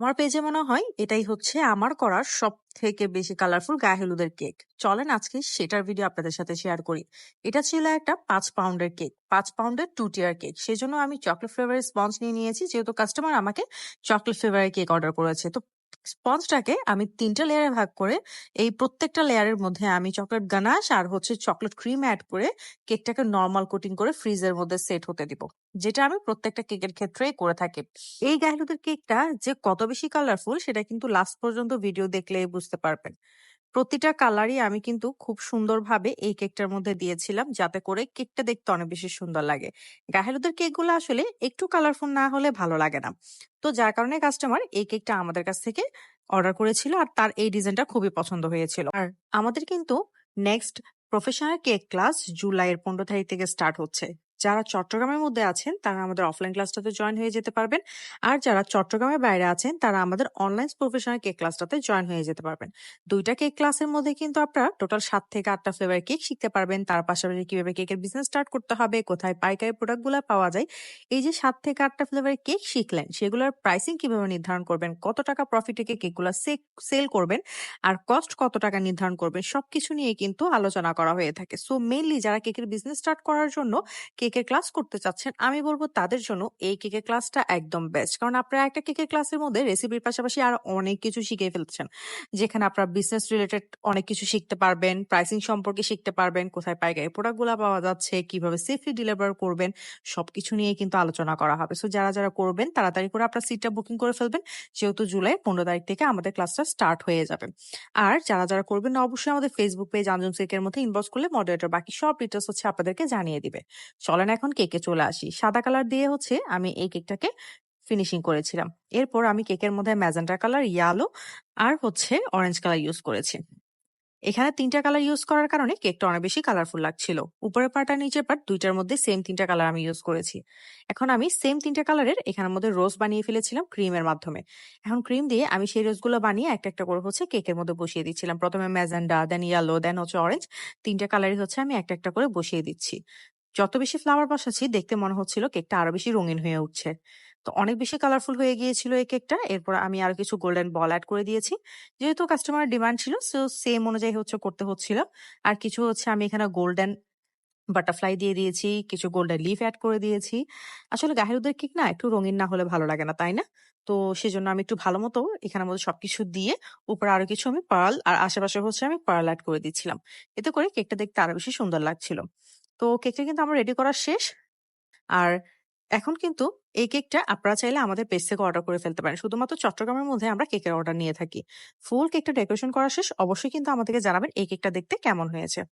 আমার পেজে মনে হয় এটাই হচ্ছে আমার করা সব থেকে বেশি কালারফুল গায়ে হলুদের কেক। চলেন আজকে সেটার ভিডিও আপনাদের সাথে শেয়ার করি। এটা ছিল একটা পাঁচ পাউন্ডের কেক, পাঁচ পাউন্ডের টু টিয়ার কেক। সেজন্য আমি চকলেট ফ্লেভারের স্পঞ্জ নিয়ে নিয়েছি, যেহেতু কাস্টমার আমাকে চকলেট ফ্লেভারের কেক অর্ডার করেছে। তো স্পঞ্জটাকে আমি তিনটা লেয়ারে ভাগ করে এই প্রত্যেকটা লেয়ারের মধ্যে আমি চকলেট গানাশ আর হচ্ছে চকলেট ক্রিম অ্যাড করে কেকটাকে নর্মাল কোটিং করে ফ্রিজের মধ্যে সেট হতে দিব। যেটা আমি প্রত্যেকটা কেকের ক্ষেত্রেই করে থাকি। এই গাহলুদের কেকটা যে কত বেশি কালারফুল সেটা কিন্তু লাস্ট পর্যন্ত ভিডিও দেখলেই বুঝতে পারবেন। প্রতিটা কালারই আমি কিন্তু খুব সুন্দরভাবে এই কেকটার মধ্যে দিয়েছিলাম, যাতে করে কেকটা দেখতে অনেক বেশি সুন্দর লাগে। গাহেলুদের কেকগুলো আসলে একটু কালারফুল না হলে ভালো লাগে না। তো যার কারণে কাস্টমার এই কেকটা আমাদের কাছ থেকে অর্ডার করেছিল আর তার এই ডিজাইনটা খুবই পছন্দ হয়েছিল। আর আমাদের কিন্তু নেক্সট প্রফেশনাল কেক ক্লাস জুলাইয়ের পনেরো তারিখ থেকে স্টার্ট হচ্ছে। যারা চট্টগ্রামের মধ্যে আছেন, তারা আমাদের অফলাইন ক্লাসটাতে জয়েন হয়ে যেতে পারবেন। আর যারা চট্টগ্রামের বাইরে আছেন, তারা আমাদের অনলাইন প্রফেশনাল কেক ক্লাসটাতে জয়েন হয়ে যেতে পারবেন। দুইটা কেক ক্লাসের মধ্যে কিন্তু আপনারা টোটাল সাত থেকে আটটা ফ্লেভার কেক শিখতে পারবেন। তার পাশাপাশি কীভাবে কেকের বিজনেস স্টার্ট করতে হবে, কোথায় পাইকারি প্রোডাক্টগুলো পাওয়া যায়। এই যে সাত থেকে আটটা ফ্লেভারের কেক শিখলেন, সেগুলোর প্রাইসিং কীভাবে নির্ধারণ করবেন, কত টাকা প্রফিটে কেকগুলো সেল করবেন, আর কস্ট কত টাকা নির্ধারণ করবেন, সবকিছু নিয়ে কিন্তু আলোচনা করা হয়ে থাকে। সো মেইনলি যারা কেকের বিজনেস স্টার্ট করার জন্য কেকের ক্লাস করতে চাচ্ছেন, আমি বলব তাদের জন্য এই কেকের ক্লাসটা একদম বেস্ট কারণ আপনারা একটা কেকের ক্লাসের মধ্যে রেসিপির পাশাপাশি আর অনেক কিছু শিখে ফেলছেন। যেখানে আপনারা বিজনেস রিলেটেড অনেক কিছু শিখতে পারবেন প্রাইসিং সম্পর্কে শিখতে পারবেন, কোথায় পাইকারি প্রোডাক্টগুলো পাওয়া যাচ্ছে, কীভাবে সেফলি ডেলিভার করবেন, সবকিছু নিয়ে কিন্তু আলোচনা করা হবে। সো যারা যারা করবেন, তাড়াতাড়ি করে আপনার সিটটা বুকিং করে ফেলবেন, যেহেতু জুলাই, পনেরো তারিখ থেকে আমাদের ক্লাসটা স্টার্ট হয়ে যাবে। আর যারা যারা করবেন অবশ্যই আমাদের ফেসবুক পেজ আঞ্জুম কেকের মধ্যে ইনবক্স করলে মডারেটর বাকি সব ডিটেলস হচ্ছে আপনাদেরকে জানিয়ে দিবে। চলেন এখন কেকে চলে আসি। সাদা কালার দিয়ে হচ্ছে আমি এই কেকটাকে ফিনিশিং করেছিলাম। এরপর আমি কেকের মধ্যে ম্যাজেন্টা কালার ইয়ালো আর হচ্ছে অরেঞ্জ কালার ইউজ করেছি। এখানে তিনটা কালার ইউজ করার কারণে কেকটা অনেক বেশি কালারফুল লাগছিল। উপরের পার্ট আর নিচের পার্ট দুইটার মধ্যে সেম তিনটা কালার আমি ইউজ করেছি। এখন আমি সেম তিনটা কালারের এখানের মধ্যে রোজ বানিয়ে ফেলেছিলাম ক্রিমের মাধ্যমে। এখন ক্রিম দিয়ে আমি সেই রোজগুলো বানিয়ে একটা একটা করে হচ্ছে কেকের মধ্যে বসিয়ে দিচ্ছিলাম। প্রথমে ম্যাজেন্ডা দেন ইয়েলো দেন হচ্ছে অরেঞ্জ তিনটা কালারই হচ্ছে আমি একটা একটা করে বসিয়ে দিচ্ছি। যত বেশি ফ্লাওয়ার বসাচ্ছি, দেখতে মনে হচ্ছিল কেকটা আরও বেশি রঙিন হয়ে উঠছে। তো অনেক বেশি কালারফুল হয়ে গিয়েছিল এই কেকটা। এরপর আমি আরও কিছু গোল্ডেন বল অ্যাড করে দিয়েছি। যেহেতু কাস্টমারের ডিমান্ড ছিল সো সেম অনুযায়ী হচ্ছে করতে হচ্ছিল। আর কিছু হচ্ছে আমি এখানে গোল্ডেন বাটারফ্লাই দিয়ে দিয়েছি, কিছু গোল্ডেন লিফ অ্যাড করে দিয়েছি। আসলে গাহেরুদের কেক না একটু রঙিন না হলে ভালো লাগে না, তাই না? তো সেজন্য আমি একটু ভালো মতো এখানের মধ্যে সবকিছু দিয়ে উপরে আরও কিছু আমি পার্ল আর আশেপাশে হচ্ছে আমি পার্ল অ্যাড করে দিচ্ছিলাম। এতে করে কেকটা দেখতে আরও বেশি সুন্দর লাগছিল। তো কেকটা কিন্তু আমার রেডি করা শেষ। আর এখন কিন্তু এই কেকটা আপনারা চাইলে আমাদের পেজ থেকে অর্ডার করে ফেলতে পারেন। শুধুমাত্র চট্টগ্রামের মধ্যে আমরা কেকের অর্ডার নিয়ে থাকি। ফুল কেকটা ডেকোরেশন করা শেষ। অবশ্যই কিন্তু আমাদেরকে জানাবেন এই কেকটা দেখতে কেমন হয়েছে।